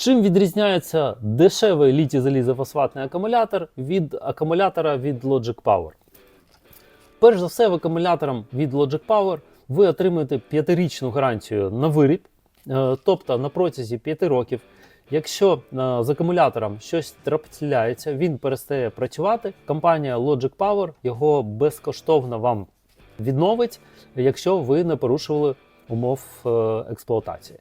Чим відрізняється дешевий літій залізофосфатний акумулятор від акумулятора від Logic Power? Перш за все, в акумулятором від Logic Power ви отримуєте п'ятирічну гарантію на виріб, Е, тобто на протязі 5 років, якщо е, з акумулятором щось трапляється, він перестає працювати. Компанія Logic Power його безкоштовно вам відновить, якщо ви не порушували умов е, експлуатації.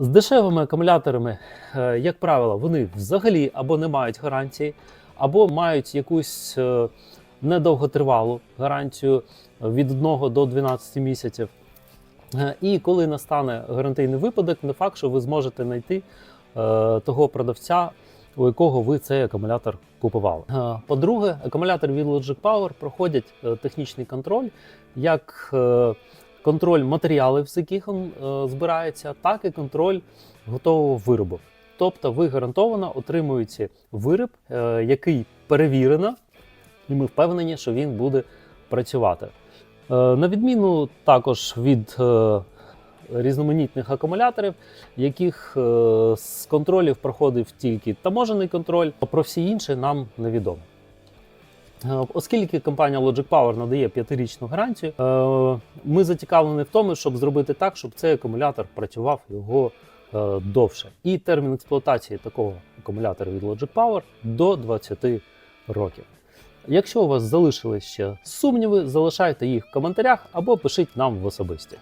З дешевими акумуляторами, е, як правило, вони взагалі або не мають гарантії, або мають якусь е, недовготривалу гарантію від 1 до 12 місяців. Е, І коли настане гарантийний випадок, не факт, що ви зможете знайти того продавця, у якого ви цей акумулятор купували. По-друге, акумулятор від Logic Power проходять технічний контроль, як контроль матеріалів, з яких він е, збирається, так і контроль готового виробу. Тобто ви гарантовано отримуєте виріб, е, який перевірено, і ми впевнені, що він буде працювати. Е, На відміну також від різноманітних акумуляторів, яких з контролів проходив тільки таможений контроль, про всі інші нам невідомо. Е, Оскільки компанія Logic Power надає п'ятирічну гарантію, е, ми зацікавлені в тому, щоб зробити так, щоб цей акумулятор працював його е, довше. І термін експлуатації такого акумулятора від Logic Power до 20 років. Якщо у вас залишились ще сумніви, залишайте їх в коментарях або пишіть нам в особисті.